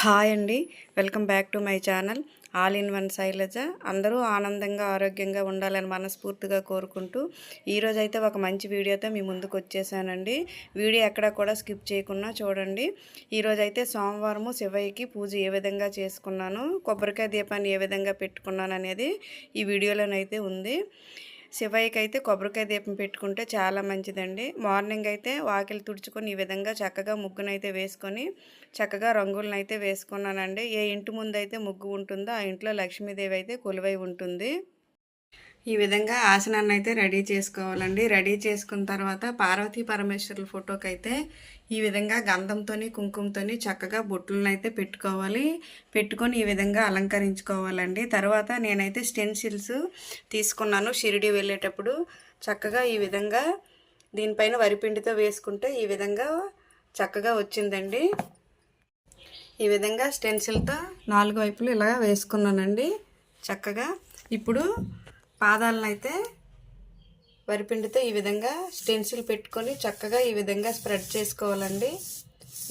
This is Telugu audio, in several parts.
హాయ్ అండి. Welcome back to my channel. All in one Sailaja. అందరూ ఆనందంగా ఆరోగ్యంగా ఉండాలని మనస్ఫూర్తిగా కోరుకుంటూ ఈరోజు అయితే ఒక మంచి వీడియోతో మీ ముందుకు వచ్చేసానండి. వీడియో ఎక్కడ కూడా స్కిప్ చేయకుండా చూడండి. ఈరోజు అయితే సోమవారము శివయ్యకి పూజ ఏ విధంగా చేసుకున్నాను కొబ్బరికాయ దీపాన్ని ఏ విధంగా పెట్టుకున్నాను అనేది ఈ వీడియోలోనైతే ఉంది. శివయ్యకి అయితే కొబ్బరికాయ దీపం పెట్టుకుంటే చాలా మంచిదండి. మార్నింగ్ అయితే వాకిలి తుడుచుకొని ఈ విధంగా చక్కగా ముగ్గునైతే వేసుకొని చక్కగా రంగులను అయితే వేసుకున్నానండి. ఏ ఇంటి ముందు అయితే ముగ్గు ఉంటుందో ఆ ఇంట్లో లక్ష్మీదేవి అయితే కొలువై ఉంటుంది. ఈ విధంగా ఆసనాన్ని అయితే రెడీ చేసుకోవాలండి. రెడీ చేసుకున్న తర్వాత పార్వతీ పరమేశ్వరుల ఫోటోకి అయితే ఈ విధంగా గంధంతోని కుంకుమతో చక్కగా బొట్టులను అయితే పెట్టుకోవాలి. పెట్టుకొని ఈ విధంగా అలంకరించుకోవాలండి. తర్వాత నేనైతే స్టెన్సిల్స్ తీసుకున్నాను షిరిడి వెళ్ళేటప్పుడు. చక్కగా ఈ విధంగా దీనిపైన వరిపిండితో వేసుకుంటే ఈ విధంగా చక్కగా వచ్చిందండి. ఈ విధంగా స్టెన్సిల్తో నాలుగు వైపులు ఇలా వేసుకున్నానండి. చక్కగా ఇప్పుడు పాదాలను అయితే వరిపిండితో ఈ విధంగా స్టెన్సిల్ పెట్టుకొని చక్కగా ఈ విధంగా స్ప్రెడ్ చేసుకోవాలండి.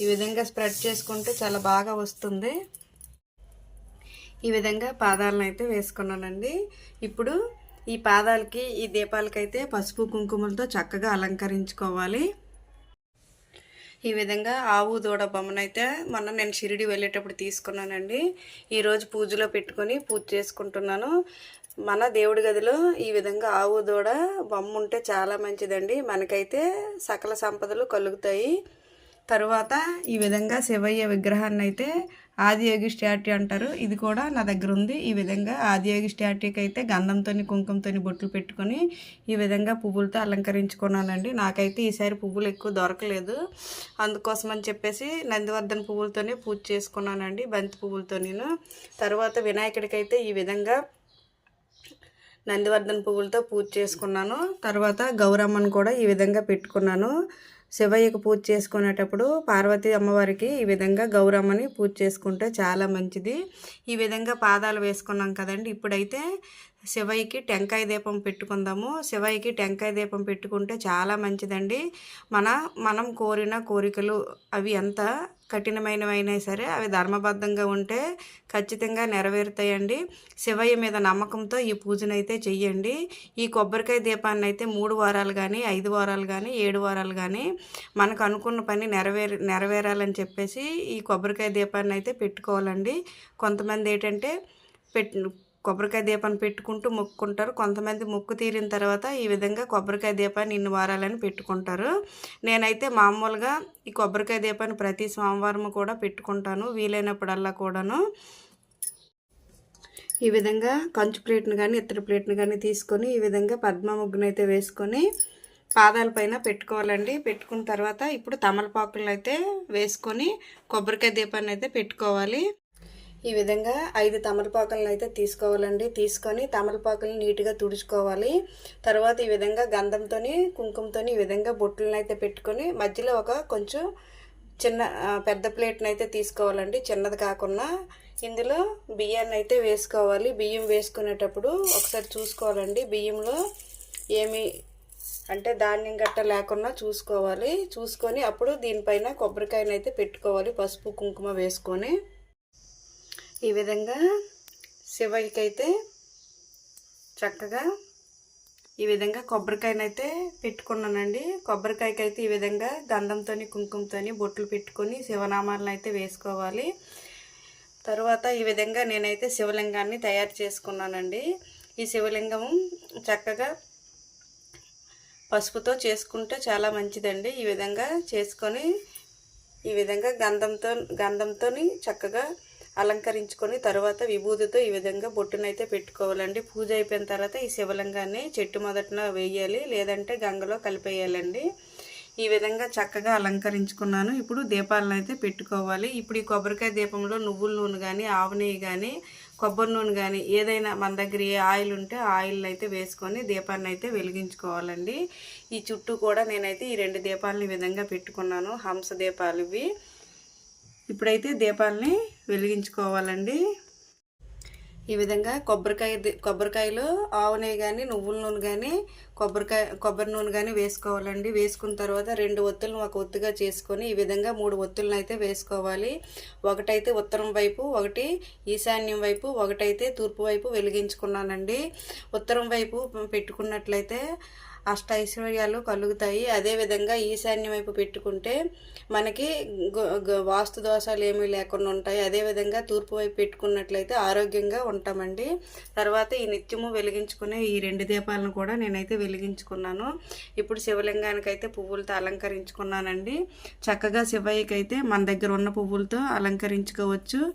ఈ విధంగా స్ప్రెడ్ చేసుకుంటే చాలా బాగా వస్తుంది. ఈ విధంగా పాదాలను అయితే వేసుకున్నానండి. ఇప్పుడు ఈ పాదాలకి ఈ దీపాలకైతే పసుపు కుంకుమలతో చక్కగా అలంకరించుకోవాలి. ఈ విధంగా ఆవు దూడ బొమ్మనైతే మొన్న నేను షిరిడి వెళ్ళేటప్పుడు తీసుకున్నానండి. ఈరోజు పూజలో పెట్టుకొని పూజ చేసుకుంటున్నాను. మన దేవుడి గదిలో ఈ విధంగా ఆవు దూడ బొమ్మ ఉంటే చాలా మంచిదండి. మనకైతే సకల సంపదలు కలుగుతాయి. తరువాత ఈ విధంగా శివయ్య విగ్రహాన్ని అయితే ఆదియోగి స్టాట్యూ అంటారు. ఇది కూడా నా దగ్గర ఉంది. ఈ విధంగా ఆదియోగి స్టాట్యూకి అయితే గంధంతో కుంకుమతో బొట్లు పెట్టుకొని ఈ విధంగా పువ్వులతో అలంకరించుకున్నానండి. నాకైతే ఈసారి పువ్వులు ఎక్కువ దొరకలేదు. అందుకోసం అని చెప్పేసి నందివర్ధన పువ్వులతోనే పూజ చేసుకున్నానండి బంతి పువ్వులతో నేను తర్వాత వినాయకుడికి అయితే ఈ విధంగా నందివర్ధన పువ్వులతో పూజ చేసుకున్నాను. తర్వాత గౌరమ్మను కూడా ఈ విధంగా పెట్టుకున్నాను. శివయ్యకు పూజ చేసుకునేటప్పుడు పార్వతీ అమ్మవారికి ఈ విధంగా గౌరమ్మని పూజ చేసుకుంటే చాలా మంచిది. ఈ విధంగా పాదాలు వేసుకున్నాం కదండి. ఇప్పుడైతే శివయ్యకి టెంకాయ దీపం పెట్టుకుందాము. శివయ్యకి టెంకాయ దీపం పెట్టుకుంటే చాలా మంచిదండి. మన మనం కోరిన కోరికలు అవి ఎంత కఠినమైనవైనా సరే అవి ధర్మబద్ధంగా ఉంటే ఖచ్చితంగా నెరవేరుతాయండి. శివయ్య మీద నమ్మకంతో ఈ పూజనైతే చెయ్యండి. ఈ కొబ్బరికాయ దీపాన్ని అయితే మూడు వారాలు కానీ ఐదు వారాలు కానీ ఏడు వారాలు కానీ మనకు అనుకున్న పని నెరవేరు నెరవేరాలని చెప్పేసి ఈ కొబ్బరికాయ దీపాన్ని అయితే పెట్టుకోవాలండి. కొంతమంది ఏంటంటే పెట్టు కొబ్బరికాయ దీపాన్ని పెట్టుకుంటూ మొక్కుకుంటారు. కొంతమంది మొక్కు తీరిన తర్వాత ఈ విధంగా కొబ్బరికాయ దీపాన్ని ఇన్ని వారాలని పెట్టుకుంటారు. నేనైతే మామూలుగా ఈ కొబ్బరికాయ దీపాన్ని ప్రతి సోమవారం కూడా పెట్టుకుంటాను. వీలైనప్పుడల్లా కూడాను. ఈ విధంగా కంచు ప్లేట్ని కానీ ఇతర ప్లేట్ని కానీ తీసుకొని ఈ విధంగా పద్మ ముగ్గునైతే వేసుకొని పాదాల పైన పెట్టుకోవాలండి. పెట్టుకున్న తర్వాత ఇప్పుడు తమలపాకులను అయితే వేసుకొని కొబ్బరికాయ దీపాన్ని అయితే పెట్టుకోవాలి. ఈ విధంగా ఐదు తమలపాకులను అయితే తీసుకోవాలండి. తీసుకొని తమలపాకులను నీట్గా తుడుచుకోవాలి. తర్వాత ఈ విధంగా గంధంతో కుంకుమతో ఈ విధంగా బొట్టులను అయితే పెట్టుకొని మధ్యలో ఒక కొంచెం చిన్న పెద్ద ప్లేట్ని అయితే తీసుకోవాలండి. చిన్నది కాకుండా ఇందులో బియ్యాన్ని అయితే వేసుకోవాలి. బియ్యం వేసుకునేటప్పుడు ఒకసారి చూసుకోవాలండి. బియ్యంలో ఏమి అంటే ధాన్యం గట్ట లేకుండా చూసుకోవాలి. చూసుకొని అప్పుడు దీనిపైన కొబ్బరికాయనైతే అయితే పెట్టుకోవాలి. పసుపు కుంకుమ వేసుకొని. ఈ విధంగా శివకైతే చక్కగా ఈ విధంగా కొబ్బరికాయనైతే పెట్టుకున్నానండి. కొబ్బరికాయకి అయితే ఈ విధంగా గంధంతో కుంకుమతో బొట్లు పెట్టుకొని శివనామాలను అయితే వేసుకోవాలి. తర్వాత ఈ విధంగా నేనైతే శివలింగాన్ని తయారు చేసుకున్నానండి. ఈ శివలింగం చక్కగా పసుపుతో చేసుకుంటే చాలా మంచిదండి. ఈ విధంగా చేసుకొని ఈ విధంగా గంధంతో గంధంతో చక్కగా అలంకరించుకొని తర్వాత విభూతితో ఈ విధంగా బొట్టునైతే పెట్టుకోవాలండి. పూజ అయిపోయిన తర్వాత ఈ శివలింగాన్ని చెట్టు మొదటన వేయాలి లేదంటే గంగలో కలిపేయాలండి. ఈ విధంగా చక్కగా అలంకరించుకున్నాను. ఇప్పుడు దీపాలను అయితే పెట్టుకోవాలి. ఇప్పుడు ఈ కొబ్బరికాయ దీపంలో నువ్వుల నూనె కానీ ఆవు నెయ్యి కానీ కొబ్బరి నూనె కానీ ఏదైనా మన దగ్గర ఏ ఆయిల్ ఉంటే ఆయిల్ అయితే వేసుకొని దీపాన్ని అయితే వెలిగించుకోవాలండి. ఈ చుట్టూ కూడా నేనైతే ఈ రెండు దీపాలను ఈ విధంగా పెట్టుకున్నాను. హంస దీపాలు ఇవి. ఇప్పుడైతే దీపాలని వెలిగించుకోవాలండి. ఈ విధంగా కొబ్బరికాయ కొబ్బరికాయలు ఆవు నెయ్యి కానీ నువ్వుల నూనె కానీ కొబ్బరికాయ కొబ్బరి నూనె కానీ వేసుకోవాలండి. వేసుకున్న తర్వాత రెండు ఒత్తులను ఒక ఒత్తుగా చేసుకొని ఈ విధంగా మూడు ఒత్తులను అయితే వేసుకోవాలి. ఒకటైతే ఉత్తరం వైపు ఒకటి ఈశాన్యం వైపు ఒకటైతే తూర్పు వైపు వెలిగించుకున్నానండి. ఉత్తరం వైపు పెట్టుకున్నట్లయితే అష్ట ఐశ్వర్యాలు కలుగుతాయి అదేవిధంగా ఈశాన్యం వైపు పెట్టుకుంటే మనకి గ- గ- వాస్తు దోషాలు ఏమీ లేకుండా ఉంటాయి. అదేవిధంగా తూర్పు వైపు పెట్టుకున్నట్లయితే ఆరోగ్యంగా ఉంటామండి. తర్వాత ఈ నిత్యము వెలిగించుకునే ఈ రెండు దీపాలను కూడా నేనైతే వెలిగించుకున్నాను. ఇప్పుడు శివలింగానికి అయితే పువ్వులతో అలంకరించుకున్నానండి. చక్కగా శివయ్యకైతే మన దగ్గర ఉన్న పువ్వులతో అలంకరించుకోవచ్చు.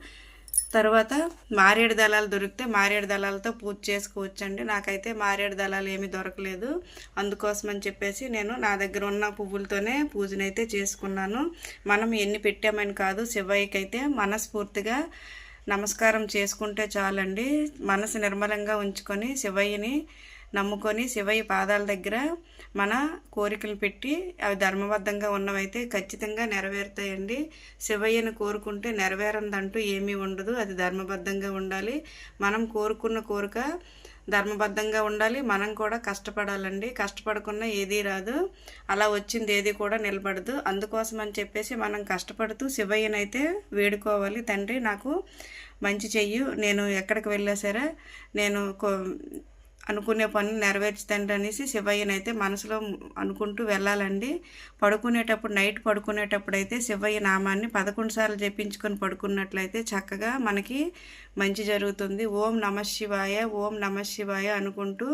తర్వాత మారేడు దళాలు దొరికితే మారేడు దళాలతో పూజ చేసుకోవచ్చండి. నాకైతే మారేడు దళాలు ఏమీ దొరకలేదు. అందుకోసం అని చెప్పేసి నేను నా దగ్గర ఉన్న పువ్వులతోనే పూజనైతే చేసుకున్నాను. మనం ఎన్ని పెట్టామని కాదు శివయ్యకి అయితే మనస్ఫూర్తిగా నమస్కారం చేసుకుంటే చాలండి. మనసు నిర్మలంగా ఉంచుకొని శివయ్యని నమ్ముకొని శివయ్య పాదాల దగ్గర మన కోరికలు పెట్టి అవి ధర్మబద్ధంగా ఉన్నవైతే ఖచ్చితంగా నెరవేరుతాయండి. శివయ్యను కోరుకుంటే నెరవేరందంటూ ఏమీ ఉండదు. అది ధర్మబద్ధంగా ఉండాలి. మనం కోరుకున్న కోరిక ధర్మబద్ధంగా ఉండాలి. మనం కూడా కష్టపడాలండి. కష్టపడకుండా ఏదీ రాదు. అలా వచ్చింది ఏది కూడా నిలబడదు. అందుకోసం అని చెప్పేసి మనం కష్టపడుతూ శివయ్యనైతే వేడుకోవాలి. తండ్రి నాకు మంచి చెయ్యు. నేను ఎక్కడికి వెళ్ళా సరే నేను కో- అనుకునే పనులు నెరవేర్చుతండి అనేసి శివయ్యనైతే మనసులో అనుకుంటూ వెళ్ళాలండి. పడుకునేటప్పుడు నైట్ పడుకునేటప్పుడు అయితే శివయ్య నామాన్ని పదకొండు సార్లు జపించుకొని పడుకున్నట్లయితే చక్కగా మనకి మంచి జరుగుతుంది. ఓం నమ శివాయ ఓం నమ శివాయ అనుకుంటూ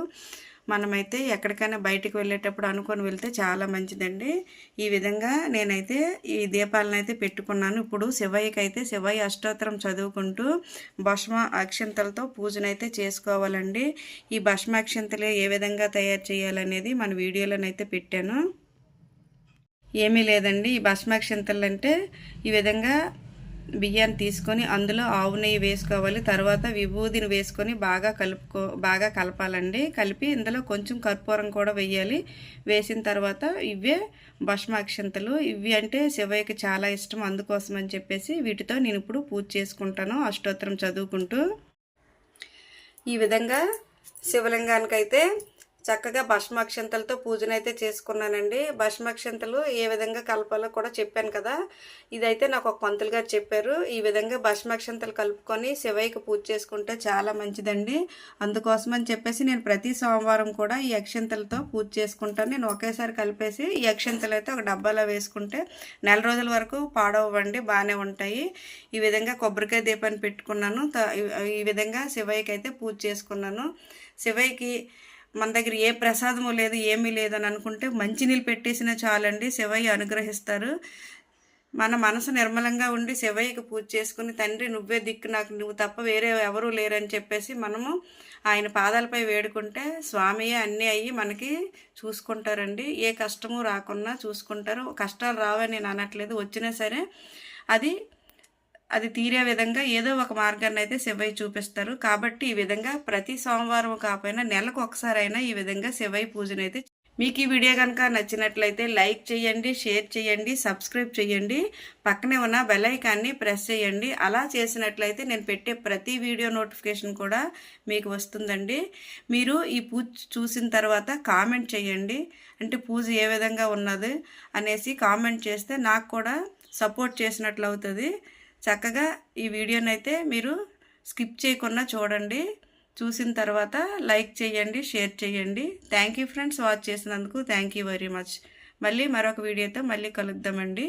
మనమైతే ఎక్కడికైనా బయటికి వెళ్ళేటప్పుడు అనుకొని వెళ్తే చాలా మంచిదండి. ఈ విధంగా నేనైతే ఈ దీపాలను అయితే పెట్టుకున్నాను. ఇప్పుడు శివయ్యకి అయితే శివయ్య అష్టోత్తరం చదువుకుంటూ భస్మ అక్షంతలతో పూజనైతే చేసుకోవాలండి. ఈ భస్మ అక్షంతలే ఏ విధంగా తయారు చేయాలనేది మన వీడియోలోనైతే పెట్టాను. ఏమీ లేదండి. ఈ భస్మాక్షంతలు అంటే ఈ విధంగా బియ్యాన్ని తీసుకొని అందులో ఆవు నెయ్యి వేసుకోవాలి. తర్వాత విభూదిని వేసుకొని బాగా కలుపుకో బాగా కలపాలండి. కలిపి ఇందులో కొంచెం కర్పూరం కూడా వేయాలి. వేసిన తర్వాత ఇవే భస్మాక్షంతలు. ఇవి అంటే శివయ్యకి చాలా ఇష్టం. అందుకోసం అని చెప్పేసి వీటితో నేను ఇప్పుడు పూజ చేసుకుంటాను. అష్టోత్తరం చదువుకుంటూ. ఈ విధంగా శివలింగానికైతే చక్కగా భస్మాక్షంతలతో పూజనైతే చేసుకున్నానండి. భస్మాక్షంతలు ఏ విధంగా కలపాలో కూడా చెప్పాను కదా. ఇదైతే నాకు ఒక పంతులు గారు చెప్పారు. ఈ విధంగా భస్మాక్షంతలు కలుపుకొని శివయ్యకి పూజ చేసుకుంటే చాలా మంచిదండి. అందుకోసం అని చెప్పేసి నేను ప్రతి సోమవారం కూడా ఈ అక్షంతలతో పూజ చేసుకుంటాను. నేను ఒకేసారి కలిపేసి ఈ అక్షంతలు అయితే ఒక డబ్బాలో వేసుకుంటే నెల రోజుల వరకు పాడవండి బాగానే ఉంటాయి. ఈ విధంగా కొబ్బరికాయ దీపాన్ని పెట్టుకున్నాను. ఈ విధంగా శివయ్యకి అయితే పూజ చేసుకున్నాను. శివయ్యకి మన దగ్గర ఏ ప్రసాదము లేదు ఏమీ లేదని అనుకుంటే మంచినీళ్ళు పెట్టేసినా చాలండి. శివయ్య అనుగ్రహిస్తారు. మన మనసు నిర్మలంగా ఉండి శివయ్యకి పూజ చేసుకుని తండ్రి నువ్వే దిక్కు నాకు నువ్వు తప్ప వేరే ఎవరూ లేరని చెప్పేసి మనము ఆయన పాదాలపై వేడుకుంటే స్వామియే అన్నీ అయ్యి మనకి చూసుకుంటారండి. ఏ కష్టము రాకున్నా చూసుకుంటారు. కష్టాలు రావని నేను అనట్లేదు. వచ్చినా సరే అది అది తీరే విధంగా ఏదో ఒక మార్గాన్ని అయితే శివయ్య చూపిస్తారు. కాబట్టి ఈ విధంగా ప్రతి సోమవారం కాకపోయినా నెలకు ఒకసారైనా ఈ విధంగా శివయ్య పూజనైతే మీకు ఈ వీడియో కనుక నచ్చినట్లయితే లైక్ చేయండి షేర్ చేయండి సబ్స్క్రైబ్ చేయండి పక్కనే ఉన్న బెలైకాన్ని ప్రెస్ చేయండి. అలా చేసినట్లయితే నేను పెట్టే ప్రతి వీడియో నోటిఫికేషన్ కూడా మీకు వస్తుందండి. మీరు ఈ పూజ చూసిన తర్వాత కామెంట్ చేయండి. అంటే పూజ ఏ విధంగా ఉన్నది అనేసి కామెంట్ చేస్తే నాకు కూడా సపోర్ట్ చేసినట్లు అవుతుంది. చక్కగా ఈ వీడియోనైతే మీరు స్కిప్ చేయకుండా చూడండి. చూసిన తర్వాత లైక్ చేయండి షేర్ చేయండి. థ్యాంక్ యూ ఫ్రెండ్స్ వాచ్ చేసినందుకు థ్యాంక్ యూ వెరీ మచ్. మళ్ళీ మరొక వీడియోతో మళ్ళీ కలుద్దామండి.